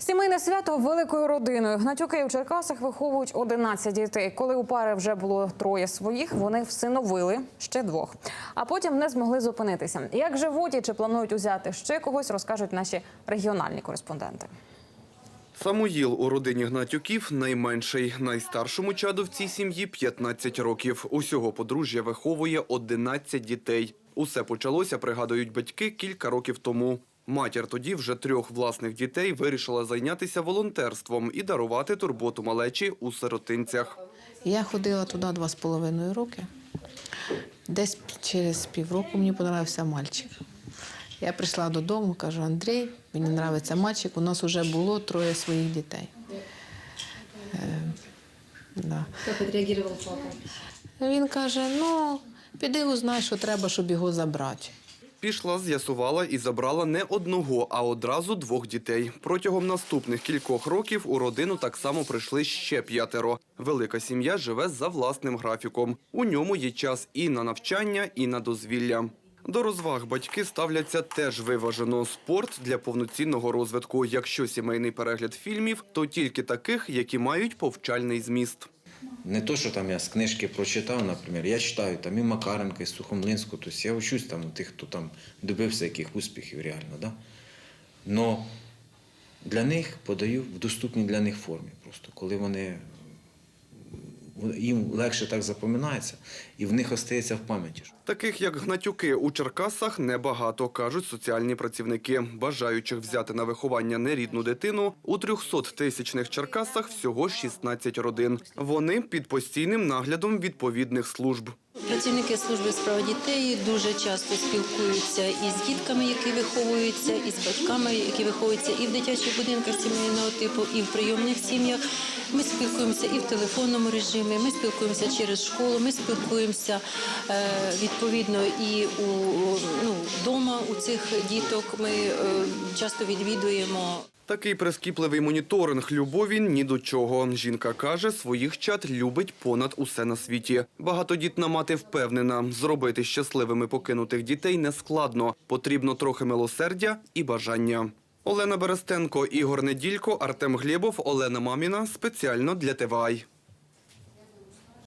Сімейне свято великою родиною. Гнатюки у Черкасах виховують 11 дітей. Коли у пари вже було троє своїх, вони всиновили ще двох. А потім не змогли зупинитися. Як живуть і чи планують узяти ще когось, розкажуть наші регіональні кореспонденти. Самоїл у родині Гнатюків найменший. Найстаршому чаду в цій сім'ї 15 років. Усього подружжя виховує 11 дітей. Усе почалося, пригадують батьки, кілька років тому. Матір тоді вже трьох власних дітей вирішила зайнятися волонтерством і дарувати турботу малечі у сиротинцях. Я ходила туди два з половиною роки. Десь через півроку мені подобався мальчик. Я прийшла додому, кажу, Андрій, мені подобається мальчик, у нас вже було троє своїх дітей. Е, да. Как отреагировал папа? Він каже: ну, піди узнай, що треба, щоб його забрати. Пішла, з'ясувала і забрала не одного, а одразу двох дітей. Протягом наступних кількох років у родину так само прийшли ще п'ятеро. Велика сім'я живе за власним графіком. У ньому є час і на навчання, і на дозвілля. До розваг батьки ставляться теж виважено. Спорт для повноцінного розвитку. Якщо сімейний перегляд фільмів, то тільки таких, які мають повчальний зміст. Не то, що там я з книжки прочитав, наприклад, я читаю там і Макаренка, і Сухомлинську, тобто я вчусь там у тих, хто там добився яких успіхів реально. Да? Но для них подаю в доступній для них формі. Просто коли вони їм легше так запоминається, і в них остається в пам'яті. Таких як гнатюки у Черкасах небагато, кажуть соціальні працівники. Бажаючих взяти на виховання нерідну дитину у 300-тисячних Черкасах всього 16 родин. Вони під постійним наглядом відповідних служб. Працівники служби справ дітей дуже часто спілкуються і з дітками, які виховуються, і з батьками, які виховуються і в дитячих будинках сімейного типу, і в прийомних сім'ях. Ми спілкуємося і в телефонному режимі. Ми спілкуємося через школу. Ми спілкуємося е, відповідно і у ну вдома у цих діток. Ми е, часто відвідуємо. Такий прискіпливий моніторинг любові ні до чого. Жінка каже, своїх чад любить понад усе на світі. Багатодітна мати впевнена, зробити щасливими покинутих дітей не складно. Потрібно трохи милосердя і бажання. Олена Берестенко, Ігор Неділько, Артем Глєбов, Олена Маміна спеціально для ТВАЙ.